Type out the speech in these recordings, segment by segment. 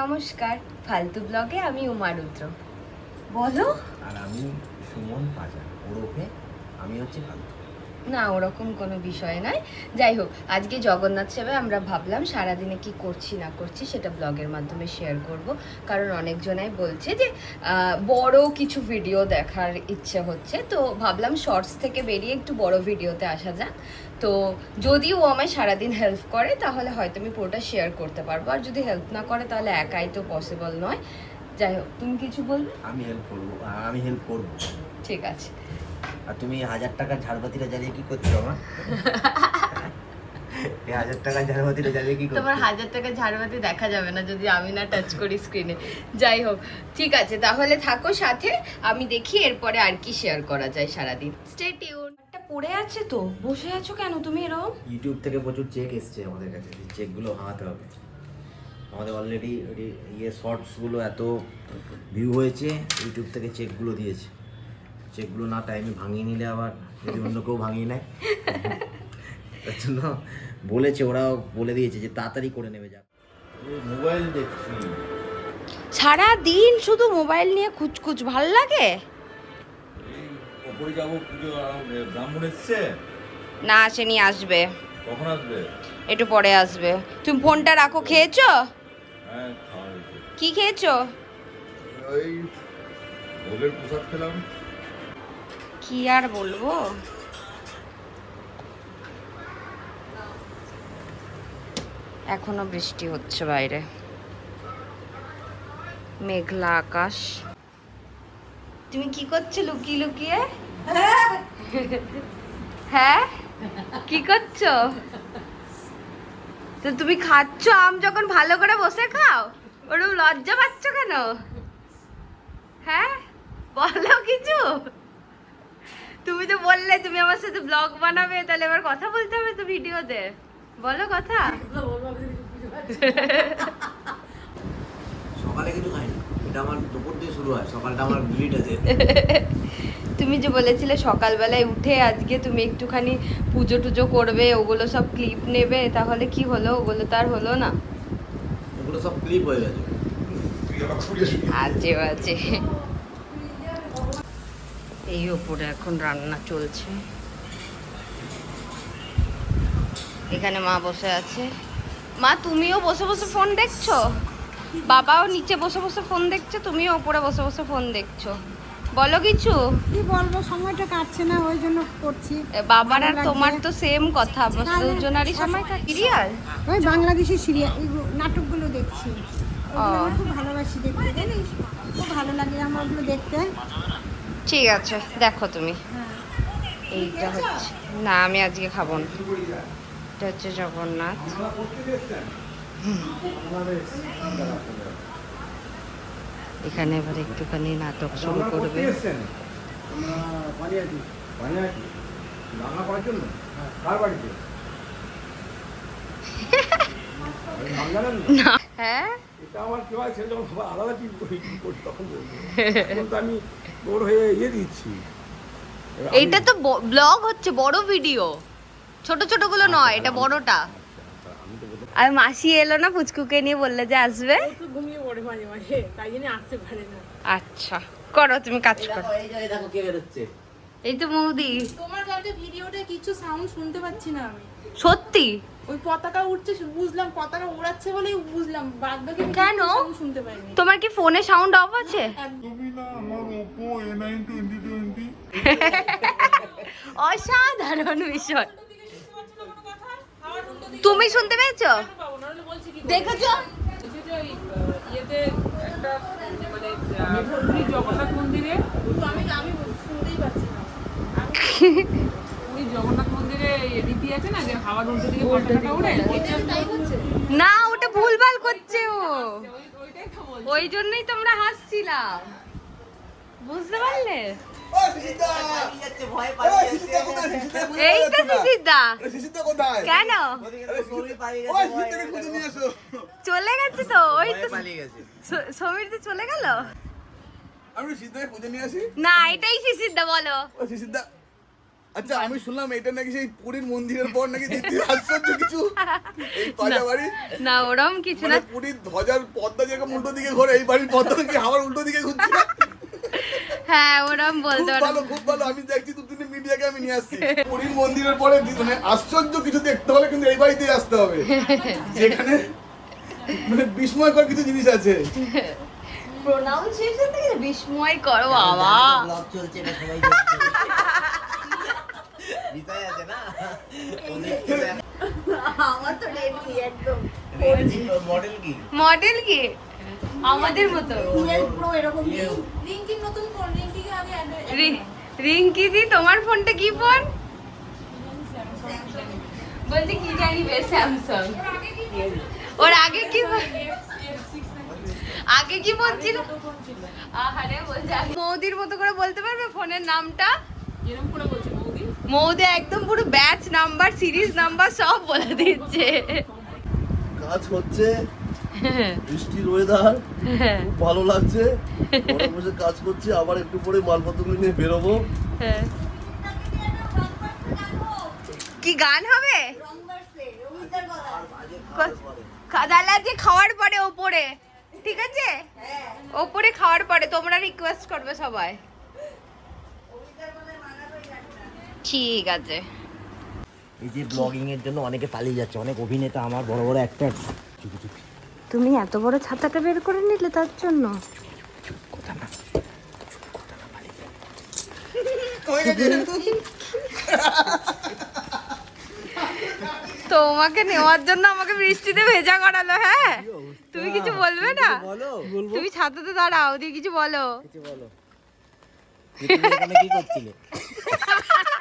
নমস্কার। ফালতু ব্লগে আমি উমা রুদ্র। বলো। আর আমি সুমন পাজা ওরফে আমি হচ্ছে ফালতু। না ওরকম কোনো বিষয় নয় যাই হোক আজকে জগন্নাথ সেবায় আমরা ভাবলাম সারাদিনে কি করছি না করছি সেটা ব্লগের মাধ্যমে শেয়ার করব। কারণ অনেকজনাই বলছে যে বড় কিছু ভিডিও দেখার ইচ্ছে হচ্ছে। তো ভাবলাম শর্টস থেকে বেরিয়ে একটু বড় ভিডিওতে আসা যাক। তো যদি ও আমায় সারাদিন হেল্প করে তাহলে হয়তো আমি পুরোটা শেয়ার করতে পারব। আর যদি হেল্প না করে তাহলে একাই তো পসিবল নয়। যাই হোক তুমি কিছু বলবে? আমি হেল্প করব আমি হেল্প করব। ঠিক আছে। আর তুমি হাজার টাকার ঝাড়বাতিটা জ্বালিয়ে কি করছ আমার? এই হাজার টাকার ঝাড়বাতিটা জ্বালিয়ে কি তোমার হাজার টাকা ঝাড়বাতি দেখা যাবে না যদি আমি না টাচ করি স্ক্রিনে যাই হোক ঠিক আছে তাহলে থাকো সাথে আমি দেখি এরপরে আর কি শেয়ার করা যায় সারাদিন। স্টে টিউন একটা পড়ে আছে তো বসে আছো কেন তুমি এরকম? ইউটিউব থেকে প্রচুর চেক এসছে আমাদের কাছে চেকগুলো ভাঙাতে হবে। আমাদের অলরেডি ইয়ে শর্টসগুলো এত ভিউ হয়েছে ইউটিউব থেকে চেকগুলো দিয়েছে। চেকগুলো না টাইমে ভাঙিয়ে নিলে আবার যদি অন্য কেউ ভাঙিয়ে নেয়। তার জন্য বলেছে ওরাও বলে দিয়েছে যে তাড়াতাড়ি করে নেবে যা। মোবাইল দেখছি। সারা দিন শুধু মোবাইল নিয়ে খুচখুচ ভালো লাগে? ওপরে যাব পুজো ব্রাহ্মণ এসছে? না আসেনি আসবে। কখন আসবে? একটু পরে আসবে। তুমি ফোনটা রাখো খেয়েছো? হ্যাঁ কি খেয়েছো? ওই ভোগের প্রসাদ খেলাম। কি আর বলব? এখনও বৃষ্টি হচ্ছে বাইরে। মেঘলা আকাশ। তুমি কি করছ লুকিয়ে লুকিয়ে? হ্যাঁ? কি করছ? তো তুমি খাচ্ছ আম যখন ভালো করে বসে খাও? ওরকম লজ্জা পাচ্ছ কেন? হ্যাঁ? বলো কিছু। তুমি তো বললে তুমি আমার সাথে ব্লগ বানাবে তাহলে এবার কথা বলতে হবে তো ভিডিওতে। বলো কথা। সকালে কিছু খাই না এটা আমার দুপুর দিয়ে শুরু হয় সকালটা আমার গ্রিড আছে। তুমি যে বলেছিলে সকালবেলায় উঠে আজকে তুমি একটুখানি পুজো টুজো করবে ওগুলো সব ক্লিপ নেবে তাহলে কি হলো? ওগুলো তো আর হলো না। ওগুলো সব ক্লিপ হয়ে গেছে। আজে বাজে। এই ওপরে এখন রান্না চলছে। এখানে মা বসে আছে। মা তুমিও বসে বসে ফোন দেখছ? বাবাও নিচে বসে বসে ফোন দেখছে তুমিও ওপরে বসে বসে ফোন দেখছ। বলো কিছু? কি বলব সময়টা কাটছে না ওই জন্য করছি। বাবার আর তোমার তো সেম কথা দুজনারই সময় সিরিয়াল ওই বাংলাদেশি সিরিয়াল নাটকগুলো দেখছি। খুব ভালোবাসি দেখতে জানিস? খুব ভালো লাগে আমার ওগুলো দেখতে। ঠিক আছে, দেখো তুমি। এইটা হচ্ছে। না, আমি আজকে খাব না। এটা হচ্ছে জগন্নাথ। এখানে এবার একটুখানি নাটক শুরু করবে। না। হ্যাঁ? এটা আমার কি হয় সেটা যখন সবাই আলাদা টিম করি করি তখন বলব। তখন তো আমি হয়ে ইয়ে দিচ্ছি। এইটা তো ব্লগ হচ্ছে বড় ভিডিও। ছোট ছোটগুলো নয় এটা বড়টা। আর মাসি এলো না পুচকুকে নিয়ে বললে যে আসবে। ঘুমিয়ে পড়ে মাঝে মাঝে তাই জন্য আসতে পারে না। আচ্ছা করো তুমি কাজ করো। এই যে দেখো কে বেরোচ্ছে। এই তো মৌদি। তোমার কালকে ভিডিওতে কিছু সাউন্ড শুনতে পাচ্ছি না আমি। সত্যি? ওই পতাকা উঠছে বুঝলাম পতাকা উড়াচ্ছে বলেই বুঝলাম বাদ বাকি কেন? শুনতে পাইনি। তোমার কি ফোনে সাউন্ড অফ আছে? তুমি না আমার Oppo A nine twenty twenty অসাধারণ বিষয়। তুমি শুনতে পেয়েছ? পাবো না? বলছি কি দেখেছ? ইয়েতে একটা মানে জগন্নাথ মন্দিরে। আমি আমি শুনতেই পাচ্ছি না। রীতি আছে না যে হাওয়ার উল্টো দিকে পতাকাটা উড়ে? না ওটা ভুলভাল করছে ও। ওইটাই তো বলছি। ওই জন্যই তোমরা হাসছিলাম। বুঝতে পারলে? কেন? চলে গেছে তো ওই তো পালিয়ে সমীর তো চলে গেল? আমি শিশিরদাকে খুঁজে নিয়ে আসি? না এটাই শিশিরদা বলো। ও শিশিরদা আচ্ছা আমি শুনলাম এটা নাকি সেই পুরীর মন্দিরের পর নাকি আশ্চর্য কিছু এই পাজা বাড়ি না ওরম কিছু মানে না। পুরীর ধ্বজার পদ্মা যেরকম উল্টো দিকে ঘোরে এই বাড়ির পদ্মা নাকি হাওয়ার উল্টো দিকে ঘুরছে? হ্যাঁ ওরম বলতে ভালো খুব ভালো আমি দেখছি দু তিনটে মিডিয়াকে আমি নিয়ে আসছি। পুরীর মন্দিরের পরে মানে আশ্চর্য কিছু দেখতে হলে কিন্তু এই বাড়িতেই আসতে হবে। যেখানে মানে বিস্ময়কর কিছু জিনিস আছে। প্রোনাউন্সিয়েশন থেকে বিস্ময় করো বাবা। ব্লগ চলছে এটা সবাই দেখছে বিতাই আছে না ও দেখতে আমার তো একদম মডেল কি? মডেল কি আমাদের মতো। এরকম রিঙ্কির নতুন ফোন রিঙ্কিকে আগে রিঙ্কি দি তোমার ফোনটা কি ফোন? বলছে কি জানি বে স্যামসাং ওর আগে কি আগে কি ফোন ছিল? আহারে, বলছে মৌদির মতো করে বলতে পারবে ফোনের নামটা? এরকম করে বলছে বৌদি মৌদি একদম পুরো ব্যাচ নাম্বার সিরিজ নাম্বার সব বলে দিচ্ছে। কাজ হচ্ছে বৃষ্টির ওয়েদার ভালো লাগছে। বসে কাজ করছি আবার একটু পরে মালপত্রগুলো নিয়ে বেরোবো। কি গান হবে? আজকে খাওয়ার পরে ওপরে ঠিক আছে? ওপরে খাওয়ার পরে তোমরা রিকোয়েস্ট করবে সবাই। ঠিক আছে। এই যে ব্লগিং এর জন্য অনেকে পালিয়ে যাচ্ছে অনেক অভিনেতা আমার বড় বড় অ্যাক্টর তুমি এত বড় ছাতাটা বের করে নিলে তার জন্য। কথা না তোমাকে নেওয়ার জন্য আমাকে বৃষ্টিতে ভেজা করালো হ্যাঁ? তুমি কিছু বলবে না? তুমি ছাতাতে দাঁড়াও দিয়ে কিছু বলো। কিছু বলো। কি করছিলে?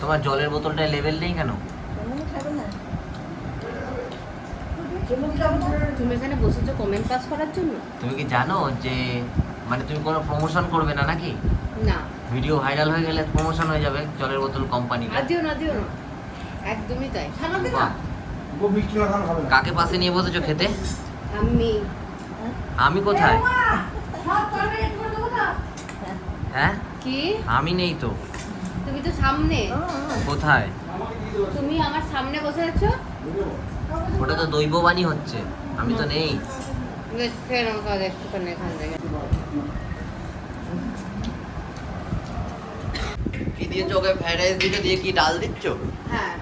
তোমার জলের বোতলটা লেভেল নেই কেন? তুমি এখানে বসেছো কমেন্ট পাস করার জন্য? তুমি কি জানো যে মানে তুমি কোনো প্রমোশন করবে না নাকি? না। ভিডিও ভাইরাল হয়ে গেলে প্রমোশন হয়ে যাবে জলের বোতল কোম্পানিটা আর দিও না দিও না। একদমই তাই। কাকে পাশে নিয়ে বসেছো খেতে? আমি। আমি কোথায়? হ্যাঁ? কি? আমি নেই তো। তুমি তো সামনে। কোথায়? তুমি আমার সামনে বসে আছো? ওটা তো দৈববাণী হচ্ছে। আমি তো নেই। বেশ ফের আমাকে একটুখানি এখান থেকে। কি দিয়েছ ওকে? ফ্রাইড রাইস দিতে দিয়ে কি ডাল দিচ্ছ? হ্যাঁ।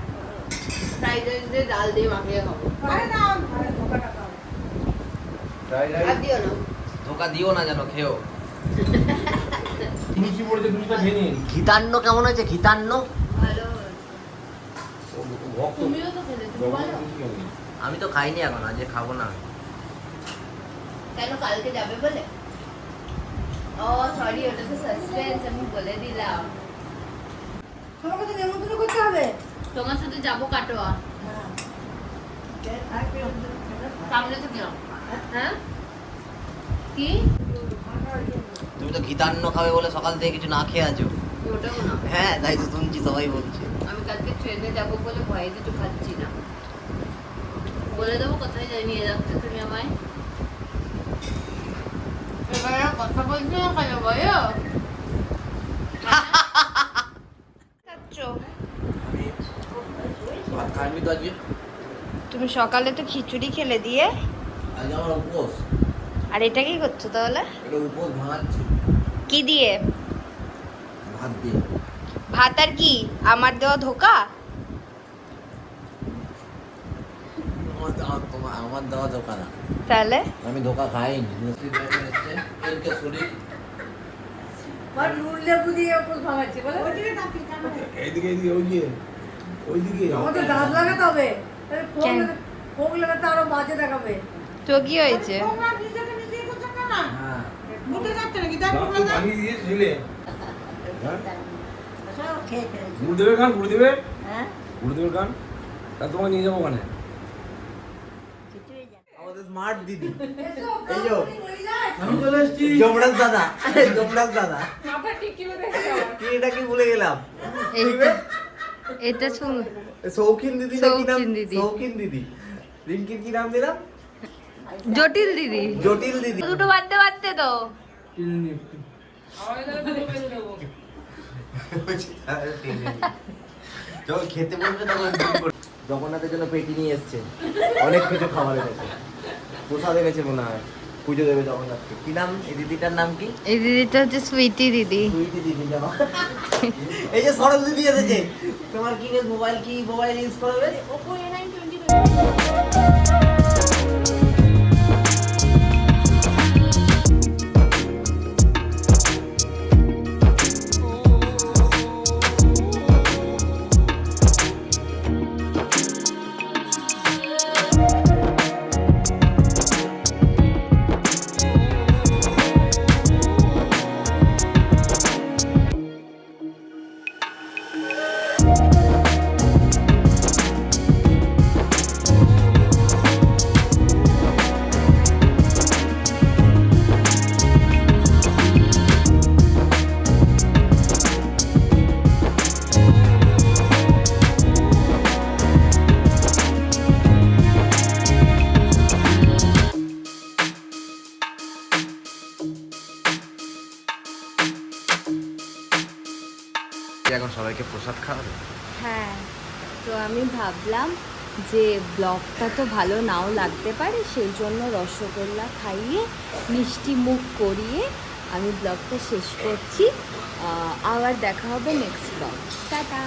ফ্রাইড রাইস দিয়ে ডাল দিয়ে মাখিয়ে খাব। আর দিও না। ধোকা দিও না যেন খেও মিষ্টি পড়েছে দুধটা খেয়ে নিন ঘিতান্ন কেমন ঘিতান্ন? খাবে। আমি তো খাইনি এখন আজকে খাব না কেন কালকে যাবে বলে? ও সরি ওটা তো সাসপেন্স আমি বলে দিলাম। তোমাকে তো নেমন্তন্ন করতে হবে। তোমার সাথে যাব কাটোয়া। সামনে তো কিরম হ্যাঁ? কি? তুমি তো ঘিতান্ন খাবে বলে সকাল থেকে কিছু না খেয়ে আছো। হ্যাঁ তাই তো শুনছি সবাই বলছে। আমি কালকে ট্রেনে যাব বলে ভয়ে কিছু খাচ্ছি না। বলে দেবো কোথায় যাই নিয়ে যাচ্ছে তুমি আমায়? কথা বলছো কেন তুমি সকালে তো খিচুড়ি খেলে দিয়ে। আজকে আমার উপোস। আর এটা কি করছ তাহলে? কি দিয়ে? ভাত দিয়ে। ভাত আর কি? আমার দেওয়া ধোকা? আমার দেওয়া তোমার আমার দেওয়া ধোকা না। তাহলে? আমি ধোকা খাইনি। এইদিকে এইদিকে ওইদিকে আমাদের দাঁত লাগাতে হবে। তাহলে ফোন কেন? ফোন লাগাতে আরও বাজে দেখাবে। তো কি হয়েছে? হ্যাঁ। দিয়েছিলে হ্যাঁ? গুরুদেবের গান গুরুদেবের গুরুদেবের গান তা তোমাকে নিয়ে যাব ওখানে। আমাদের স্মার্ট দিদি। এই যো আমি চলে এসেছি। জমরাজ দাদা। জমরাজ দাদা। মাথা ঠিক কি করে কি এটা কি ভুলে গেলাম? এটা শৌখিন দিদি না কি নাম? শৌখিন দিদি। শৌখিন দিদি। রিঙ্কির কি নাম দিলাম? জটিল দিদি। জটিল দিদি। দুটো বাদতে বাদতে তো। যখন খেতে বলবে তখন জগন্নাথের জন্য পেটি নিয়ে এসছে। অনেক কিছু খাবার এনেছে। প্রসাদ এনেছে মনে হয়। পুজো দেবে জগন্নাথকে। কি নাম? এই দিদিটার নাম কি? এই দিদিটা হচ্ছে সুইটি দিদি। সুইটি দিদি এই যে সরল দিদি এসেছে। তোমার কি মোবাইল কি মোবাইল ইউজ করবে? এখন সবাইকে প্রসাদ খাওয়াবে? হ্যাঁ তো আমি ভাবলাম যে ব্লগটা তো ভালো নাও লাগতে পারে, সেই জন্য রসগোল্লা খাইয়ে, মিষ্টি মুখ করিয়ে আমি ব্লগটা শেষ করছি। আবার দেখা হবে নেক্সট ব্লগ টাটা!